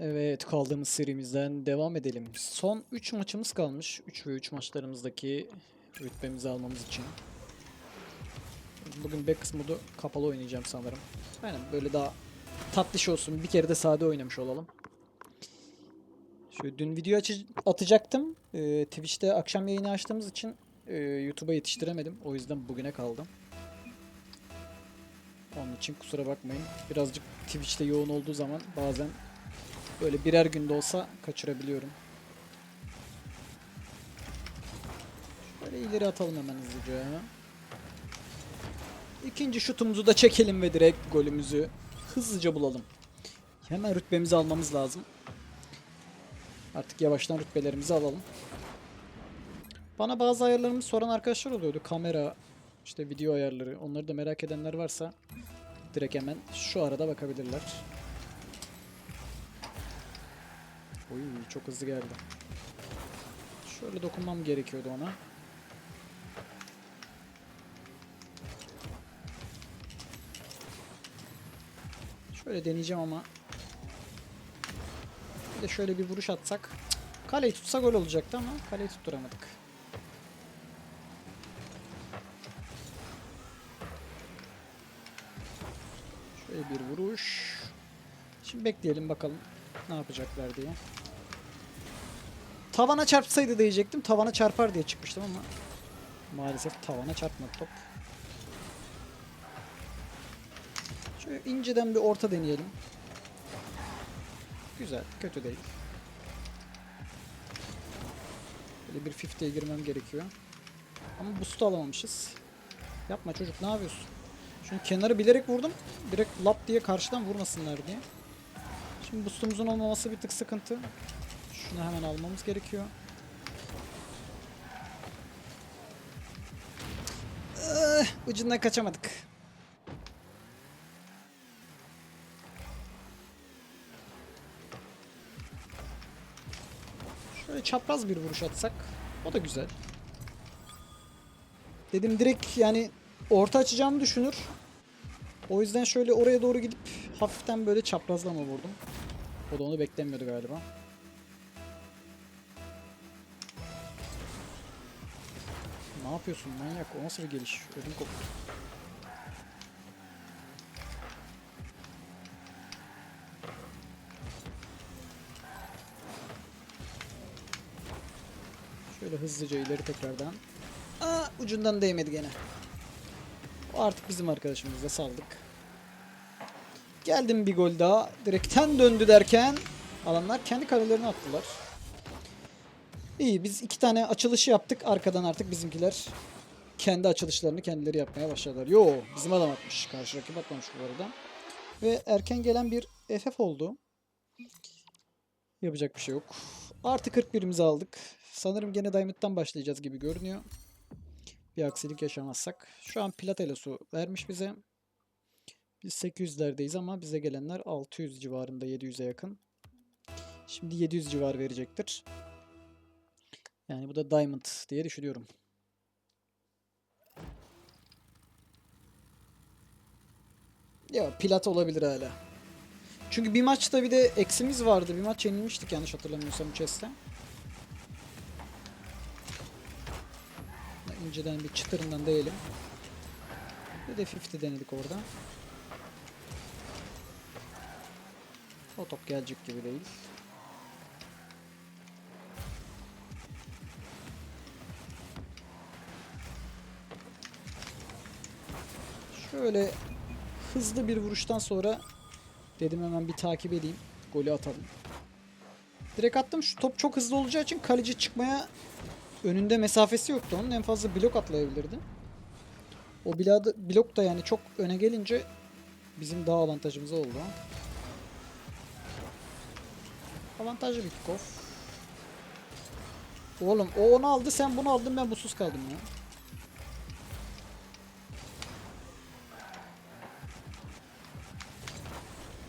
Evet kaldığımız serimizden devam edelim. Son 3 maçımız kalmış. 3 ve 3 maçlarımızdaki rütbemizi almamız için. Bugün Backus modu kapalı oynayacağım sanırım. Aynen böyle daha tatlış olsun. Bir kere de sade oynamış olalım. Şöyle dün video atacaktım. Ee, Twitch'te akşam yayını açtığımız için e, YouTube'a yetiştiremedim. O yüzden bugüne kaldım. Onun için kusura bakmayın. Birazcık Twitch'te yoğun olduğu zaman bazen Böyle birer günde olsa kaçırabiliyorum. Şöyle ileri atalım hemen hızlıca. İkinci şutumuzu da çekelim ve direkt golümüzü hızlıca bulalım. Hemen rütbemizi almamız lazım. Artık yavaştan rütbelerimizi alalım. Bana bazı ayarlarımı soran arkadaşlar oluyordu. Kamera, işte video ayarları. Onları da merak edenler varsa direkt hemen şu arada bakabilirler. Oy çok hızlı geldi. Şöyle dokunmam gerekiyordu ona. Şöyle deneyeceğim ama. Bir de şöyle bir vuruş atsak. Kaleyi tutsa gol olacaktı ama kaleyi tutturamadık. Şöyle bir vuruş. Şimdi bekleyelim bakalım ne yapacaklar diye. Tavana çarpsaydı diyecektim. Tavana çarpar diye çıkmıştım ama maalesef tavana çarpmadı top. Şöyle inceden bir orta deneyelim. Güzel, kötü değil. Böyle bir 50'ye girmem gerekiyor. Ama boost'u alamamışız. Yapma çocuk ne yapıyorsun? Şimdi kenarı bilerek vurdum. Direkt lap diye karşıdan vurmasınlar diye. Şimdi boostumuzun olmaması bir tık sıkıntı. Şunu hemen almamız gerekiyor. Ah, ucundan kaçamadık. Şöyle çapraz bir vuruş atsak o da güzel. Dedim direkt yani orta açacağımı düşünür. O yüzden şöyle oraya doğru gidip hafiften böyle çaprazlama vurdum. O da onu beklemiyordu galiba. Ne yapıyorsun manyak? O nasıl bir geliş? Ödüm koptu. Şöyle hızlıca ileri tekrardan. Aa, ucundan değmedi gene. O artık bizim arkadaşımız da saldık. Geldim bir gol daha. Direkten döndü derken alanlar kendi kalelerini attılar. İyi biz iki tane açılışı yaptık. Arkadan artık bizimkiler kendi açılışlarını kendileri yapmaya başladılar. Yo bizim adam atmış. Karşı rakip atmamış bu arada. Ve erken gelen bir FF oldu. Yapacak bir şey yok. Artı 41'imizi aldık. Sanırım gene Diamond'dan başlayacağız gibi görünüyor. Bir aksilik yaşamazsak. Şu an Platelos'u vermiş bize. Biz 800'lerdeyiz ama bize gelenler 600 civarında 700'e yakın. Şimdi 700 civar verecektir. Yani bu da Diamond diye düşünüyorum. Ya plat olabilir hala. Çünkü bir maçta bir de eksimiz vardı. Bir maç yenilmiştik yanlış hatırlamıyorsam chest'te. İnceden bir çıtırından değelim. Bir de 50 denedik orada. O top gelecek gibi değil. Şöyle hızlı bir vuruştan sonra dedim hemen bir takip edeyim. Golü atalım. Direkt attım. Şu top çok hızlı olacağı için kaleci çıkmaya önünde mesafesi yoktu onun. En fazla blok atlayabilirdi. O blok, da yani çok öne gelince bizim daha avantajımız oldu. Avantajlı kickoff. Oğlum o onu aldı sen bunu aldın ben busuz kaldım ya.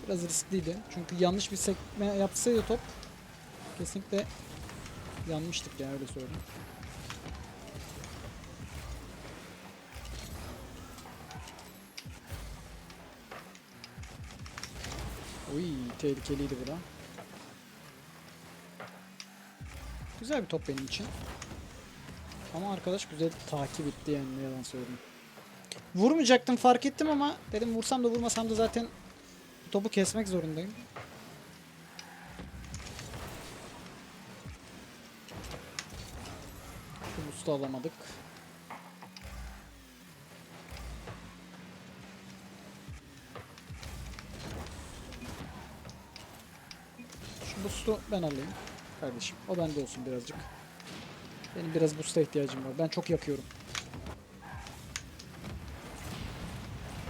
Biraz riskliydi. Çünkü yanlış bir sekme yapsaydı top kesinlikle yanmıştık ya öyle söyleyeyim. Uy tehlikeliydi bu da. Güzel bir top benim için. Ama arkadaş güzel takip etti yani ne yalan söyleyeyim. Vurmayacaktım fark ettim ama dedim vursam da vurmasam da zaten topu kesmek zorundayım. Boost'u alamadık. Şu boost'u ben alayım kardeşim. O bende olsun birazcık. Benim biraz boost'a ihtiyacım var. Ben çok yakıyorum.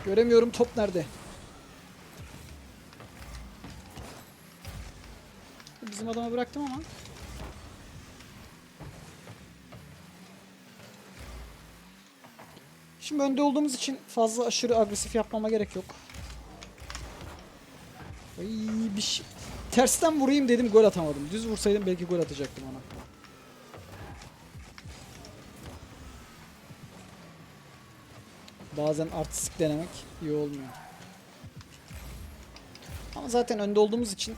Göremiyorum top nerede. Bizim adama bıraktım ama. Şimdi önde olduğumuz için fazla aşırı agresif yapmama gerek yok. Ay bir şey. Tersten vurayım dedim gol atamadım. Düz vursaydım belki gol atacaktım ona. Bazen artistik denemek iyi olmuyor. Ama zaten önde olduğumuz için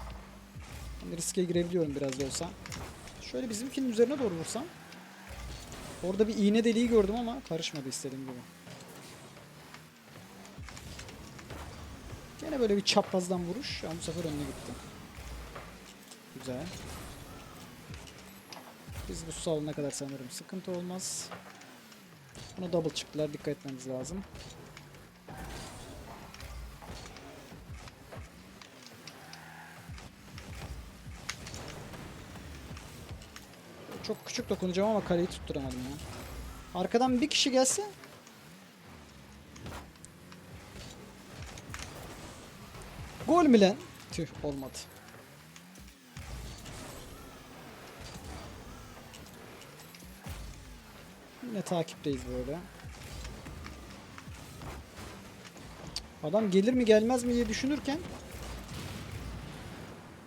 riske girebiliyorum biraz da olsa. Şöyle bizimkinin üzerine doğru vursam. Orada bir iğne deliği gördüm ama karışmadı istediğim gibi. Gene böyle bir çaprazdan vuruş ama bu sefer önüne gitti. Güzel. Biz bu salona kadar sanırım sıkıntı olmaz. Buna double çıktılar. Dikkat etmemiz lazım. Çok küçük dokunacağım ama kaleyi tutturamadım ya. Arkadan bir kişi gelse Gol mü lan? Tüh olmadı. Yine takipteyiz böyle. Adam gelir mi gelmez mi diye düşünürken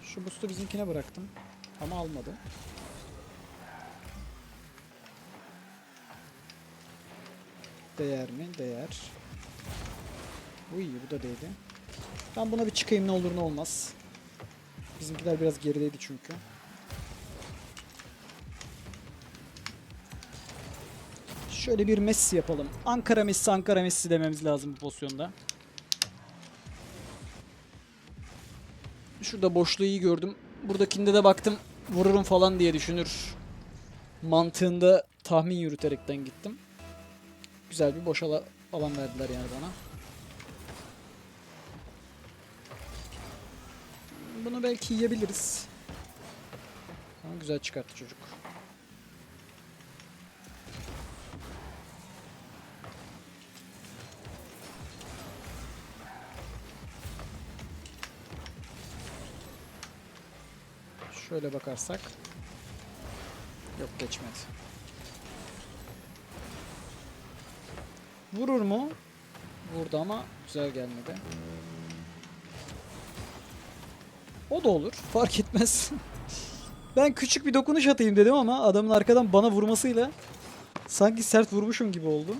şu boost'u bizimkine bıraktım. Ama almadı. Değer mi? Değer. Uy bu da değdi. Ben buna bir çıkayım ne olur ne olmaz. Bizimkiler biraz gerideydi çünkü. Şöyle bir Messi yapalım. Ankara Messi, Ankara Messi dememiz lazım bu pozisyonda. Şurada boşluğu iyi gördüm. Buradakinde de baktım vururum falan diye düşünür. Mantığında tahmin yürüterekten gittim. Güzel bir boş ala- alan verdiler yani bana. Bunu belki yiyebiliriz. Ama güzel çıkarttı çocuk. Şöyle bakarsak. Yok geçmedi. Vurur mu? Vurdu ama güzel gelmedi. O da olur. Fark etmez. ben küçük bir dokunuş atayım dedim ama adamın arkadan bana vurmasıyla sanki sert vurmuşum gibi oldu.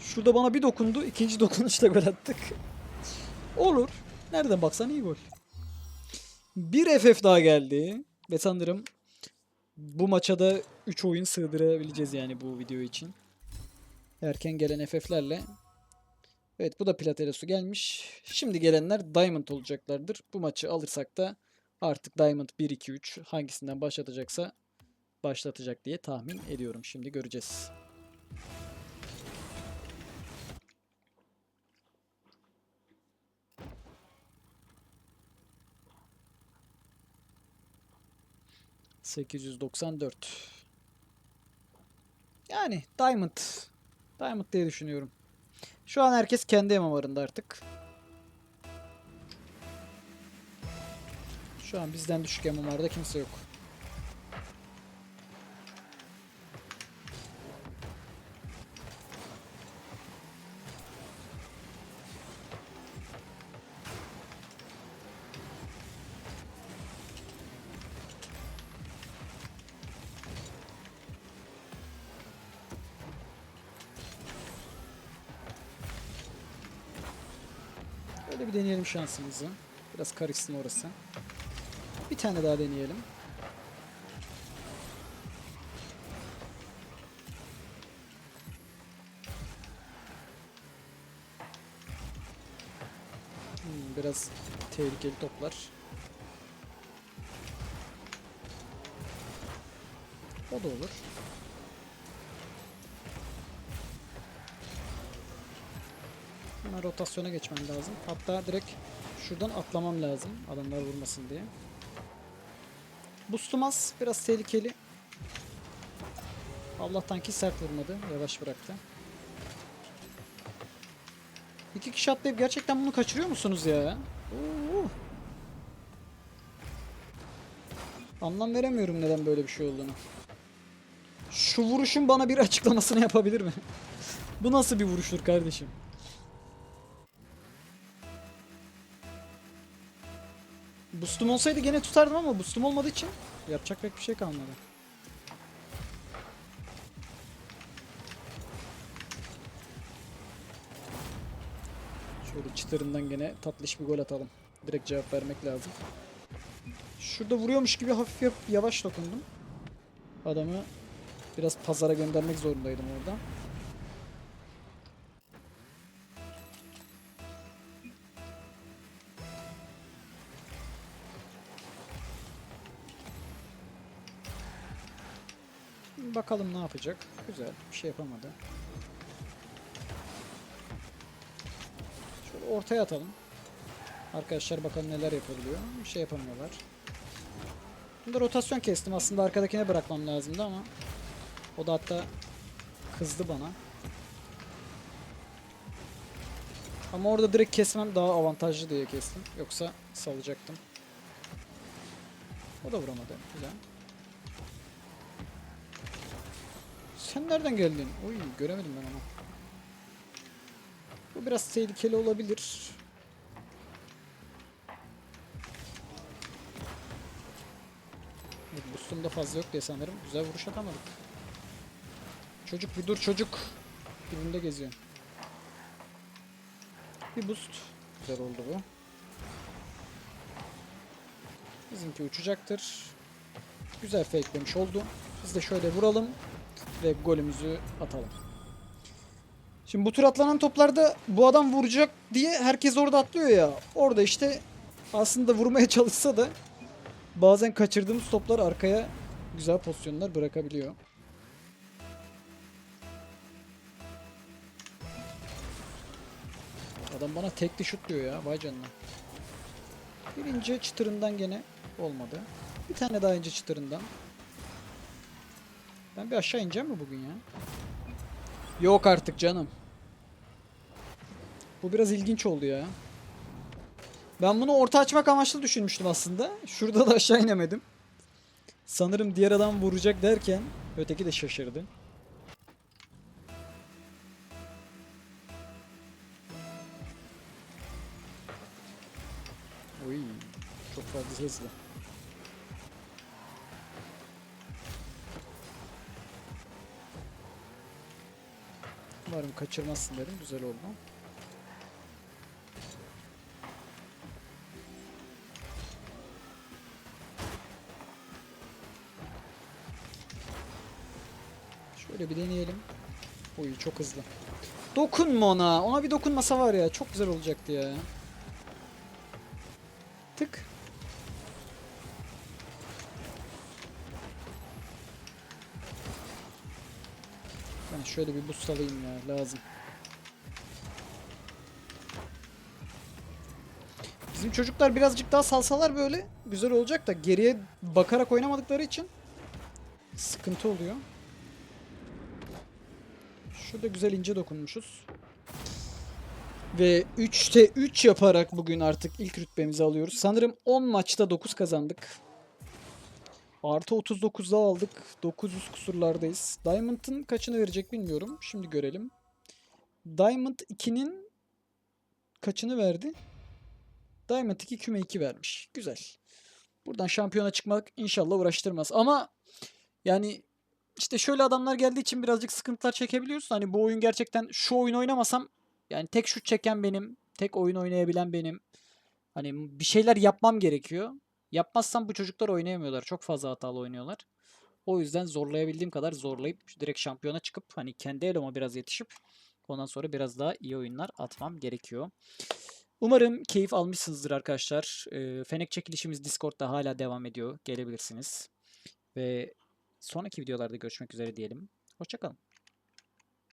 Şurada bana bir dokundu. ikinci dokunuşta gol attık. olur. Nereden baksan iyi gol. Bir FF daha geldi. Ve sanırım bu maça da 3 oyun sığdırabileceğiz yani bu video için. Erken gelen FF'lerle. Evet bu da Platelos'u gelmiş. Şimdi gelenler Diamond olacaklardır. Bu maçı alırsak da artık Diamond 1, 2, 3 hangisinden başlatacaksa başlatacak diye tahmin ediyorum. Şimdi göreceğiz. ...894... Yani Diamond... Diamond diye düşünüyorum. Şu an herkes kendi MMR'ında artık. Şu an bizden düşük MMR'da kimse yok. Şöyle bir deneyelim şansımızı. Biraz karışsın orası. Bir tane daha deneyelim. Hmm, biraz tehlikeli toplar. O da olur. Hemen rotasyona geçmem lazım. Hatta direkt şuradan atlamam lazım. Adamlar vurmasın diye. Boostum az. Biraz tehlikeli. Allah'tan ki sert vurmadı. Yavaş bıraktı. İki kişi atlayıp gerçekten bunu kaçırıyor musunuz ya? Anlam veremiyorum neden böyle bir şey olduğunu. Şu vuruşun bana bir açıklamasını yapabilir mi? Bu nasıl bir vuruştur kardeşim? Boostum olsaydı gene tutardım ama boostum olmadığı için yapacak pek bir şey kalmadı. Şöyle çıtırından gene tatlış bir gol atalım. Direkt cevap vermek lazım. Şurada vuruyormuş gibi hafif yap yavaş dokundum. Adamı biraz pazara göndermek zorundaydım orada. Bakalım ne yapacak. Güzel. Bir şey yapamadı. Şöyle ortaya atalım. Arkadaşlar bakalım neler yapabiliyor. Bir şey yapamıyorlar. Bunda rotasyon kestim. Aslında arkadakine bırakmam lazımdı ama o da hatta kızdı bana. Ama orada direkt kesmem daha avantajlı diye kestim. Yoksa salacaktım. O da vuramadı. Güzel. Sen nereden geldin? Oy göremedim ben onu. Bu biraz tehlikeli olabilir. Evet, boostum fazla yok diye sanırım. Güzel vuruş atamadık. Çocuk bir dur çocuk. Dibinde geziyor. Bir boost. Güzel oldu bu. Bizimki uçacaktır. Güzel fakelemiş oldu. Biz de şöyle vuralım ve golümüzü atalım. Şimdi bu tur atlanan toplarda bu adam vuracak diye herkes orada atlıyor ya. Orada işte aslında vurmaya çalışsa da bazen kaçırdığımız toplar arkaya güzel pozisyonlar bırakabiliyor. Adam bana tekli şut diyor ya. Vay canına. Birinci çıtırından gene olmadı. Bir tane daha ince çıtırından. Ben bir aşağı ineceğim mi bugün ya? Yok artık canım. Bu biraz ilginç oldu ya. Ben bunu orta açmak amaçlı düşünmüştüm aslında. Şurada da aşağı inemedim. Sanırım diğer adam vuracak derken öteki de şaşırdı. Oy, çok fazla hızlı. Umarım kaçırmazsın dedim. Güzel oldu. Şöyle bir deneyelim. Oy çok hızlı. Dokunma ona. Ona bir dokunmasa var ya. Çok güzel olacaktı ya. Tık. Ben şöyle bir boost alayım ya. Lazım. Bizim çocuklar birazcık daha salsalar böyle güzel olacak da geriye bakarak oynamadıkları için sıkıntı oluyor. Şurada güzel ince dokunmuşuz. Ve 3'te 3 yaparak bugün artık ilk rütbemizi alıyoruz. Sanırım 10 maçta 9 kazandık. Artı 39'da aldık. 900 kusurlardayız. Diamond'ın kaçını verecek bilmiyorum. Şimdi görelim. Diamond 2'nin kaçını verdi? Diamond 2 küme 2 vermiş. Güzel. Buradan şampiyona çıkmak inşallah uğraştırmaz. Ama yani işte şöyle adamlar geldiği için birazcık sıkıntılar çekebiliyorsun. Hani bu oyun gerçekten şu oyun oynamasam yani tek şut çeken benim, tek oyun oynayabilen benim. Hani bir şeyler yapmam gerekiyor. Yapmazsam bu çocuklar oynayamıyorlar. Çok fazla hatalı oynuyorlar. O yüzden zorlayabildiğim kadar zorlayıp direkt şampiyona çıkıp hani kendi eloma biraz yetişip ondan sonra biraz daha iyi oyunlar atmam gerekiyor. Umarım keyif almışsınızdır arkadaşlar. Ee, Fenek çekilişimiz Discord'da hala devam ediyor. Gelebilirsiniz. Ve sonraki videolarda görüşmek üzere diyelim. Hoşçakalın.